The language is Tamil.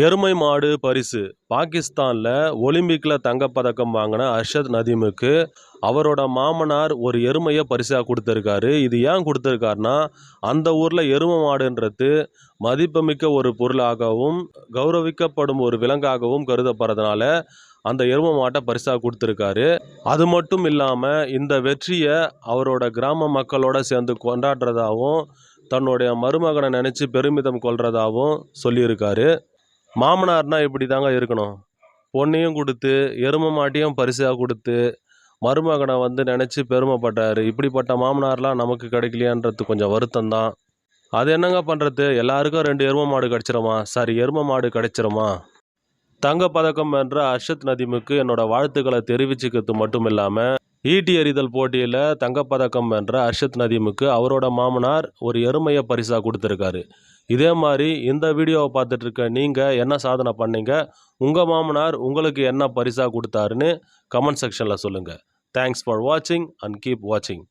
எருமை மாடு பரிசு. பாகிஸ்தானில் ஒலிம்பிக்கில் தங்கப்பதக்கம் வாங்கின அர்ஷத் நதீமுக்கு அவரோட மாமனார் ஒரு எருமையை பரிசாக கொடுத்துருக்காரு. இது ஏன் கொடுத்துருக்காருனா அந்த ஊரில் எருமை மாடுன்றது மதிப்புமிக்க ஒரு பொருளாகவும் கௌரவிக்கப்படும் ஒரு விலங்காகவும் கருதப்படுறதுனால அந்த எருமை மாட்டை பரிசாக கொடுத்துருக்காரு. அது மட்டும் இல்லாமல் இந்த வெற்றியை அவரோட கிராம மக்களோட சேர்ந்து கொண்டாடுறதாகவும் தன்னுடைய மருமகனை நினச்சி பெருமிதம் கொள்கிறதாகவும் சொல்லியிருக்காரு. மாமனார்னால் இப்படி தாங்க இருக்கணும். பொண்ணையும் கொடுத்து எருமை மாட்டையும் பரிசாக கொடுத்து மருமகனை வந்து நினச்சி பெருமைப்பட்டார். இப்படிப்பட்ட மாமனார்லாம் நமக்கு கிடைக்கலையான்றது கொஞ்சம் வருத்தம் தான் அது என்னங்க பண்ணுறது எல்லாருக்கும் ரெண்டு எருமை மாடு கிடச்சிருமா? சாரி எருமை மாடு கிடைச்சிருமா? தங்கப்பதக்கம் என்ற அர்ஷத் நதீமுக்கு என்னோடய வாழ்த்துக்களை தெரிவிச்சுக்கிறது மட்டும் இல்லாமல் ஈட்டி எறிதல் போட்டியில் தங்கப்பதக்கம் வென்ற அர்ஷத் நதீமுக்கு அவரோட மாமனார் ஒரு எருமையை பரிசாக கொடுத்துருக்காரு. இதே மாதிரி இந்த வீடியோவை பார்த்துட்ருக்க நீங்கள் என்ன சாதனை பண்ணீங்க? உங்கள் மாமனார் உங்களுக்கு என்ன பரிசாக கொடுத்தாருன்னு கமெண்ட் செக்ஷனில் சொல்லுங்கள் தேங்க்ஸ் ஃபார் வாட்சிங் அண்ட் கீப் வாட்சிங்